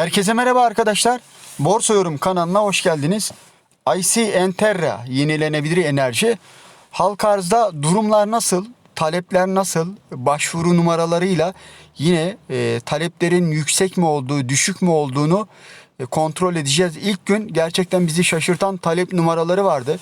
Herkese merhaba arkadaşlar. Borsa Yorum kanalına hoş geldiniz. IC Enterra yenilenebilir enerji. Halk arzda durumlar nasıl? Talepler nasıl? Başvuru numaralarıyla yine e, taleplerin yüksek mi olduğu, düşük mü olduğunu e, kontrol edeceğiz. İlk gün gerçekten bizi şaşırtan talep numaraları vardı.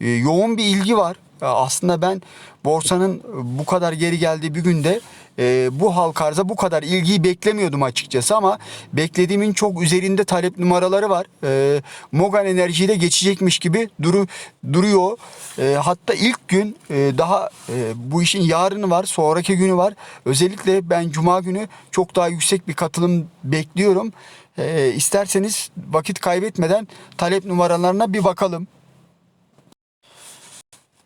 E, yoğun bir ilgi var. E, Aslında ben borsanın bu kadar geri geldiği bir günde e, bu halk arza bu kadar ilgiyi beklemiyordum açıkçası ama beklediğimin çok üzerinde talep numaraları var. E, Mogan Enerji de geçecekmiş gibi duru, duruyor. E, hatta ilk gün e, daha e, bu işin yarını var, sonraki günü var. Özellikle ben cuma günü çok daha yüksek bir katılım bekliyorum. E, isterseniz vakit kaybetmeden talep numaralarına bir bakalım.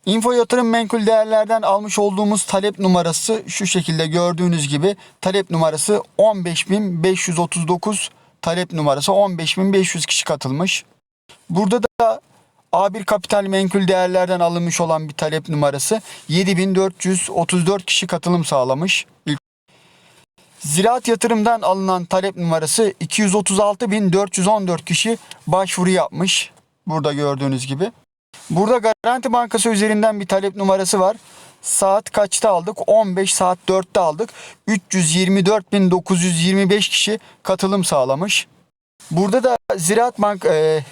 Info yatırım menkul değerlerden almış olduğumuz talep numarası şu şekilde gördüğünüz gibi talep numarası 15.539 talep numarası 15.500 kişi katılmış. Burada da A1 kapital menkul değerlerden alınmış olan bir talep numarası 7434 kişi katılım sağlamış. Ziraat yatırımdan alınan talep numarası 236.414 kişi başvuru yapmış. Burada gördüğünüz gibi. Burada Garanti Bankası üzerinden bir talep numarası var. Saat kaçta aldık? 15 saat 4'te aldık. 324.925 kişi katılım sağlamış. Burada da Ziraat Bank e,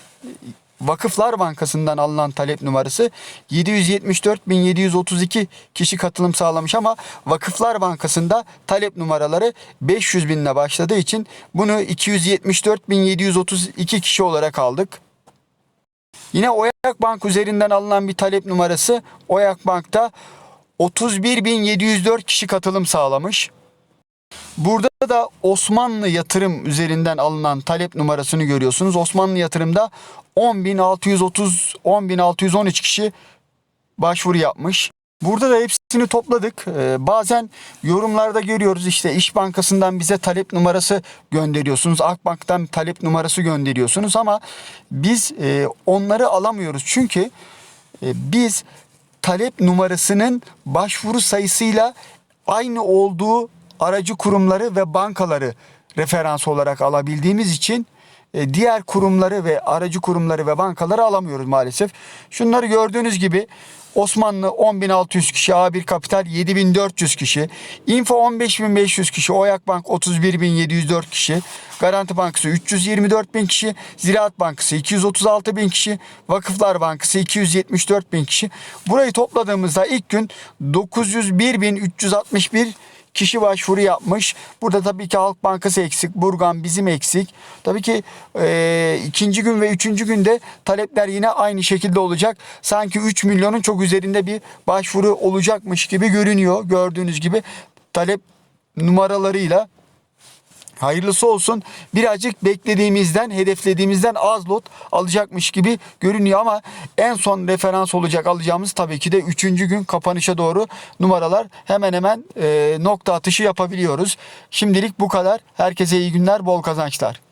Vakıflar Bankası'ndan alınan talep numarası 774.732 kişi katılım sağlamış ama Vakıflar Bankası'nda talep numaraları 500 binle başladığı için bunu 274.732 kişi olarak aldık. Yine Oyak Bank üzerinden alınan bir talep numarası Oyak Bank'ta 31.704 kişi katılım sağlamış. Burada da Osmanlı Yatırım üzerinden alınan talep numarasını görüyorsunuz. Osmanlı Yatırım'da 10.630 10.613 kişi başvuru yapmış. Burada da hepsini topladık. Ee, bazen yorumlarda görüyoruz işte İş Bankası'ndan bize talep numarası gönderiyorsunuz. Akbank'tan talep numarası gönderiyorsunuz ama biz e, onları alamıyoruz. Çünkü e, biz talep numarasının başvuru sayısıyla aynı olduğu aracı kurumları ve bankaları referans olarak alabildiğimiz için diğer kurumları ve aracı kurumları ve bankaları alamıyoruz maalesef. Şunları gördüğünüz gibi Osmanlı 10.600 kişi, A1 Kapital 7.400 kişi, Info 15.500 kişi, Oyak Bank 31.704 kişi, Garanti Bankası 324.000 kişi, Ziraat Bankası 236.000 kişi, Vakıflar Bankası 274.000 kişi. Burayı topladığımızda ilk gün 901.361 kişi başvuru yapmış. Burada tabii ki Halk Bankası eksik, Burgan bizim eksik. Tabii ki e, ikinci gün ve üçüncü günde talepler yine aynı şekilde olacak. Sanki 3 milyonun çok üzerinde bir başvuru olacakmış gibi görünüyor. Gördüğünüz gibi talep numaralarıyla Hayırlısı olsun. Birazcık beklediğimizden, hedeflediğimizden az lot alacakmış gibi görünüyor ama en son referans olacak alacağımız tabii ki de 3. gün kapanışa doğru numaralar hemen hemen e, nokta atışı yapabiliyoruz. Şimdilik bu kadar. Herkese iyi günler, bol kazançlar.